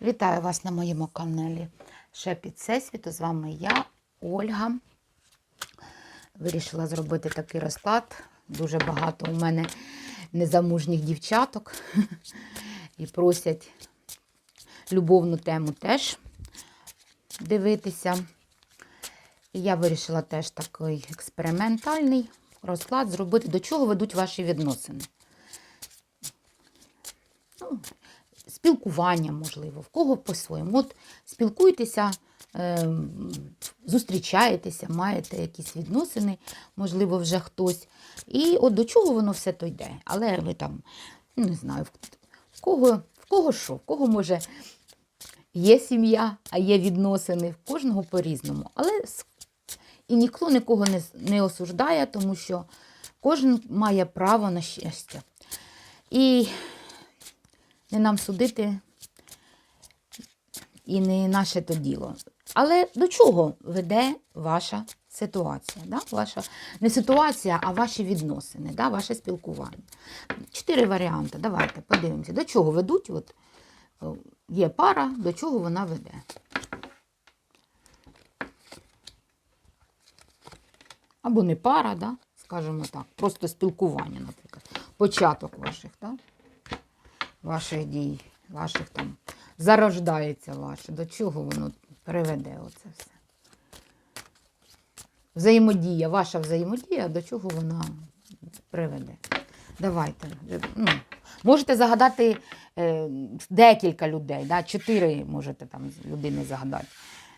Вітаю вас на моєму каналі Шепіт Всесвіту. З вами я, Ольга. Вирішила зробити такий розклад. Дуже багато у мене незамужніх дівчаток і просять любовну тему теж дивитися. І я вирішила теж такий експериментальний розклад зробити, до чого ведуть ваші відносини. Ну, спілкування, можливо, в кого по-своєму. От спілкуйтеся, е, зустрічаєтеся, маєте якісь відносини, можливо, вже хтось. І от до чого воно все то йде. Але ви там, ну, не знаю, в кого, в кого що, в кого може є сім'я, а є відносини, в кожного по-різному. Але і ніхто нікого не, не осуждає, тому що кожен має право на щастя. І не нам судити, і не наше то діло. Але до чого веде ваша ситуація? Да? Ваша, не ситуація, а ваші відносини, да? ваше спілкування. Чотири варіанти. Давайте подивимося, до чого ведуть. От, є пара, до чого вона веде. Або не пара, да? скажімо так, просто спілкування, наприклад. Початок ваших, так? Ваших дій, ваших там зарождається ваше, до чого воно приведе оце все. Взаємодія, ваша взаємодія, до чого вона приведе. Давайте. Ну, можете загадати е, декілька людей, да? чотири можете там людини загадати.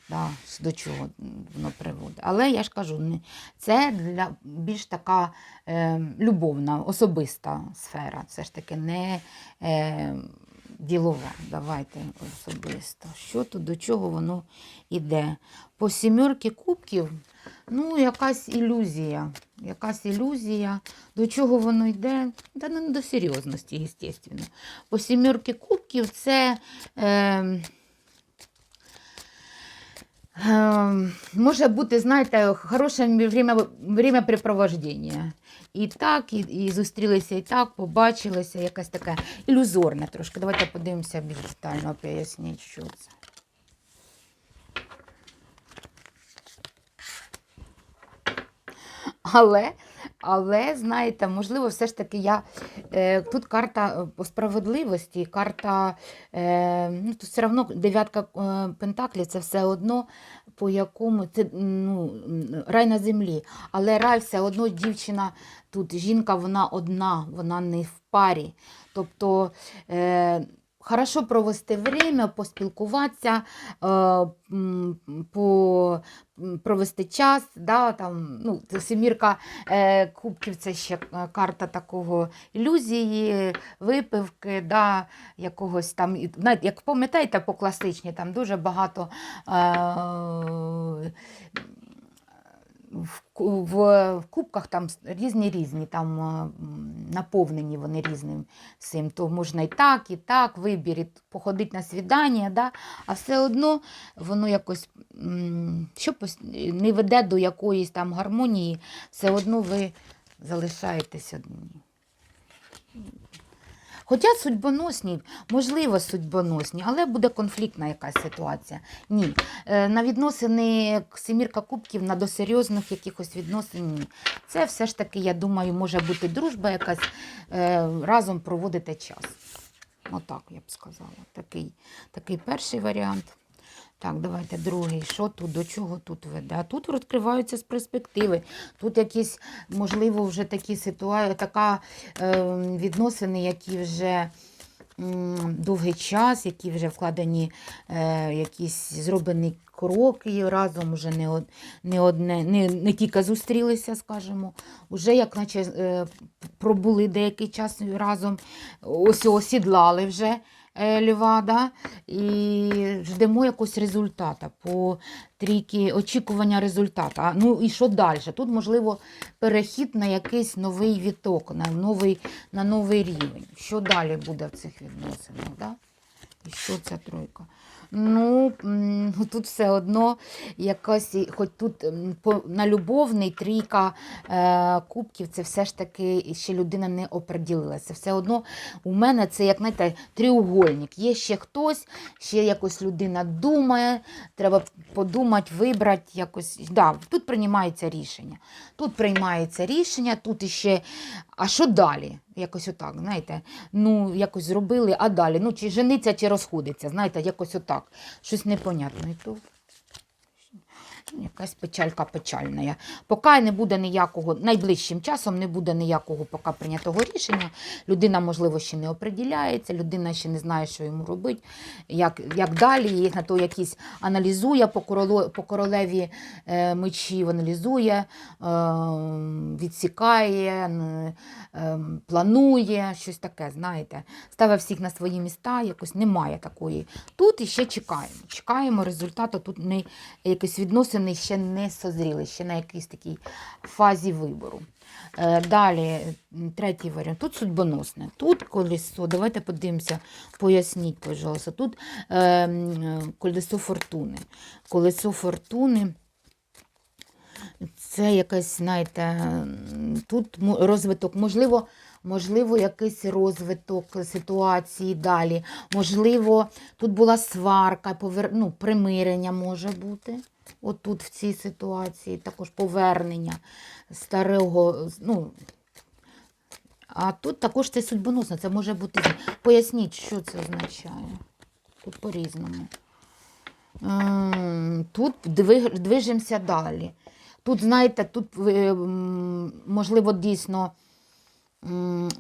Да, до чого воно приводить. Але я ж кажу, це для більш така е, любовна, особиста сфера. Це ж таки не е, ділова. Давайте особисто. Що тут, до чого воно йде? По сімерки кубків, ну, якась ілюзія. Якась ілюзія. До чого воно йде? Та не до серйозності, звісно. По сімерки кубків це. Е, Ем, Може бути, знаєте, хороше время, времяпрепровождення. І так, і, і зустрілися, і так, побачилися, якась така ілюзорна трошки. Давайте подивимося більш детально, поясніть, що це. Але, але, знаєте, можливо, все ж таки я. Е, тут карта е, по справедливості, карта. Е, ну, тут все одно дев'ятка е, пентаклів це все одно по якому це ну, рай на землі. Але рай все одно дівчина тут, жінка, вона одна, вона не в парі. Тобто. Е, Хорошо провести время, поспілкуватися, е, по, провести час. Да, там, ну, Семірка е, кубків це ще е, карта такого ілюзії, випивки, да, якогось там. як пам'ятаєте, по класичній там дуже багато. Е, в, в, кубках там різні різні, там наповнені вони різним цим. То можна і так, і так, вибір, і походити на свідання, да? а все одно воно якось що не веде до якоїсь там гармонії, все одно ви залишаєтесь одні. Хоча судьбоносні, можливо, судьбоносні, але буде конфліктна якась ситуація. Ні. Е, На відносини Семірка Кубків, на до серйозних якихось відносин ні. Це все ж таки, я думаю, може бути дружба якась, е, разом проводити час. Отак я б сказала. Такий, такий перший варіант. Так, давайте другий. Що тут, до чого тут веде? Тут відкриваються з перспективи. Тут якісь, можливо, вже такі ситуації, така е, відносини, які вже м, довгий час, які вже вкладені, е, якісь зроблені кроки разом, вже не, не, одне, не, не тільки зустрілися, скажімо, вже як наче е, пробули деякий час разом, ось осідлали вже е, льва, да? і ждемо якогось результату по трійки очікування результату. Ну і що далі? Тут, можливо, перехід на якийсь новий віток, на новий, на новий рівень. Що далі буде в цих відносинах? Да? І що ця тройка? Ну, тут все одно якось, хоч тут на любовний трійка е, кубків, це все ж таки ще людина не оприділилася. Все одно у мене це, як знаєте, тріугольник. Є ще хтось, ще якось людина думає, треба подумати, вибрати якось. Да, тут приймається рішення. Тут приймається рішення, тут іще. А що далі? Якось отак, знаєте, ну якось зробили, а далі? Ну, чи жениться, чи розходиться, знаєте, якось отак. Щось непонятне. Якась печалька печальна. Поки не буде ніякого, найближчим часом не буде ніякого поки прийнятого рішення. Людина, можливо, ще не оприділяється, людина ще не знає, що йому робити, як, як далі. Є на то якісь аналізує по, короло, по королеві е, мечів, аналізує, е, відсікає, н- е, планує, щось таке, знаєте. Ставить всіх на свої міста, якось немає такої. Тут іще чекаємо. Чекаємо результату. Тут не якісь відносини ще не созріли, ще на якійсь такій фазі вибору. Е, Далі, третій варіант. Тут судьбоносне. Тут колесо. Давайте подивимося, поясніть, пожалуйста. Тут е, колесо фортуни. Колесо фортуни. Це якась, знаєте, тут розвиток, можливо, можливо, якийсь розвиток ситуації далі. Можливо, тут була сварка, повер... ну, примирення може бути. От тут в цій ситуації також повернення старого. Ну, а тут також це судьбоносно, це може бути. Поясніть, що це означає. Тут по-різному. Тут движемося далі. Тут, знаєте, тут, е, можливо, дійсно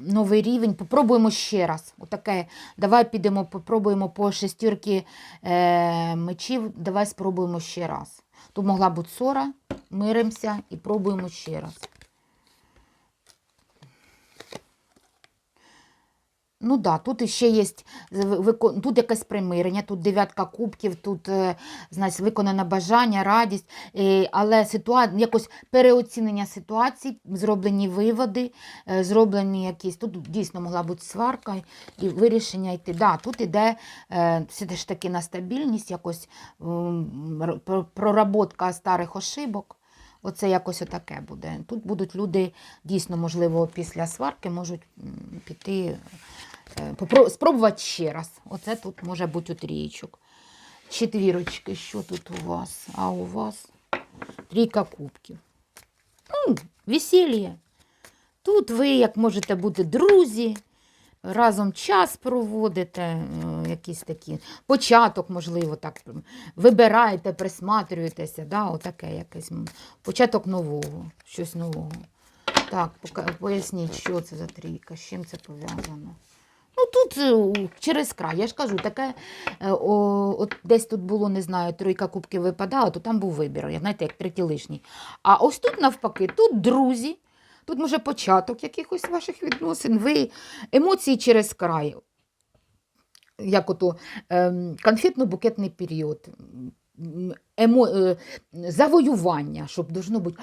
новий рівень. Попробуємо ще раз. Отаке. Давай підемо, попробуємо по шестірки е, мечів. Давай спробуємо ще раз. Тут могла бути ссора, миримося і пробуємо ще раз. Ну да, тут ще є тут якесь примирення, тут дев'ятка кубків, тут е, знаєш, виконане бажання, радість, е, але ситуа... якось переоцінення ситуації, зроблені виводи, е, зроблені якісь. Тут дійсно могла бути сварка і вирішення йти. Да, тут іде е, все ж таки на стабільність, якось проработка старих ошибок. Оце якось отаке буде. Тут будуть люди дійсно, можливо, після сварки можуть піти, е, спробувати ще раз. Оце тут може бути у. Четвірочки, що тут у вас? А у вас трійка кубків. Ну, весілля. Тут ви, як можете бути друзі, разом час проводите, е, якісь такі, початок, можливо, так вибираєте, присматрюєтеся, да, отаке якесь. Початок нового, щось нового. Так, поясніть, що це за трійка, з чим це пов'язано. Ну тут е, через край, я ж кажу, таке, е, о, от десь тут було, не знаю, тройка кубків випадала, то там був вибір, як, знаєте, як третій лишній. А ось тут навпаки, тут друзі, тут може початок якихось ваших відносин, ви емоції через край. Як ото ем, конфетно-букетний період, емо, е, завоювання, щоб должно бути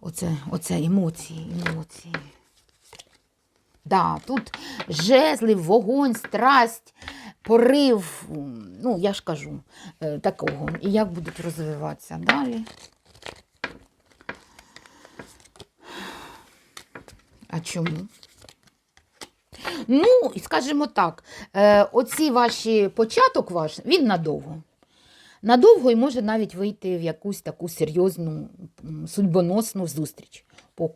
оце, оце емоції, емоції. Да, тут жезли, вогонь, страсть, порив, ну, я ж кажу, е, такого. І як будуть розвиватися далі. А чому? Ну, скажімо так, е, оці ваші початок ваш, він надовго. Надовго і може навіть вийти в якусь таку серйозну судьбоносну зустріч по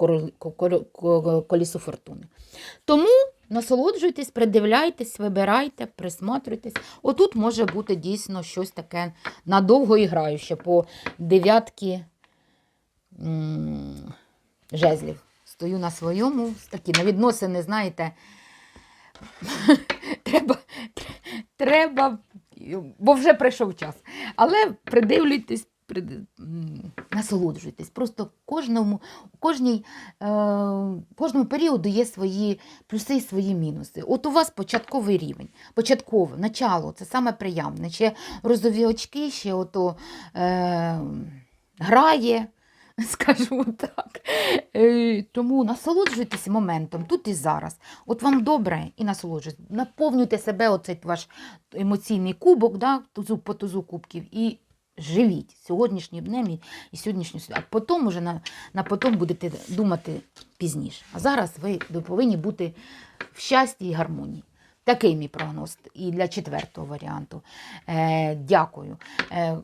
колісу фортуни. Тому насолоджуйтесь, придивляйтесь, вибирайте, присматрюйтесь. Отут може бути дійсно щось таке надовго іграюче по дев'ятки жезлів. Стою на своєму, такі на відносини, знаєте, треба, треба, бо вже прийшов час. Але придивлюйтесь, прид- насолоджуйтесь. Просто кожному, кожній, е, кожному періоду є свої плюси і свої мінуси. От у вас початковий рівень, початкове, начало, це саме приємне. Ще розові очки, ще ото е, грає. скажу так. Е, Тому насолоджуйтесь моментом тут і зараз. От вам добре і насолоджуйтесь. Наповнюйте себе, оцей ваш емоційний кубок, да, тузу по тузу кубків, і живіть сьогоднішнім днем і, сьогоднішнім. А потім уже на, на потім будете думати пізніше. А зараз ви повинні бути в щасті і гармонії. Такий мій прогноз і для четвертого варіанту. Е, дякую. Е,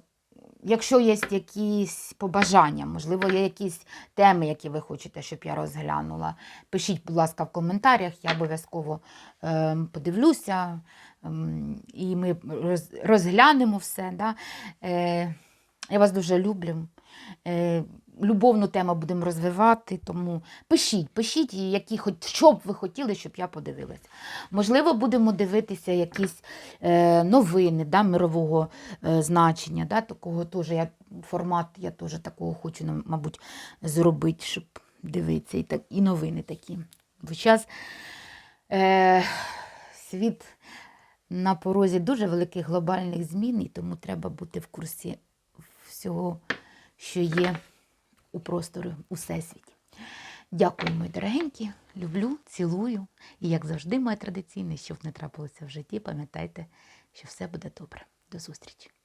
Якщо є якісь побажання, можливо, є якісь теми, які ви хочете, щоб я розглянула, пишіть, будь ласка, в коментарях, я обов'язково е, подивлюся, е, і ми розглянемо все. Да? Е, я вас дуже люблю. Е, любовну тему будемо розвивати, тому пишіть, пишіть, які хоч що б ви хотіли, щоб я подивилася. Можливо, будемо дивитися якісь е, новини да, мирового е, значення. Да, такого теж я формат я теж такого хочу, мабуть, зробити, щоб дивитися. І, так, і новини такі. Бо зараз е, світ на порозі дуже великих глобальних змін, і тому треба бути в курсі всього, що є у просторі у всесвіті. Дякую, мої дорогенькі. Люблю, цілую. І як завжди, моє традиційне, щоб не трапилося в житті, пам'ятайте, що все буде добре. До зустрічі!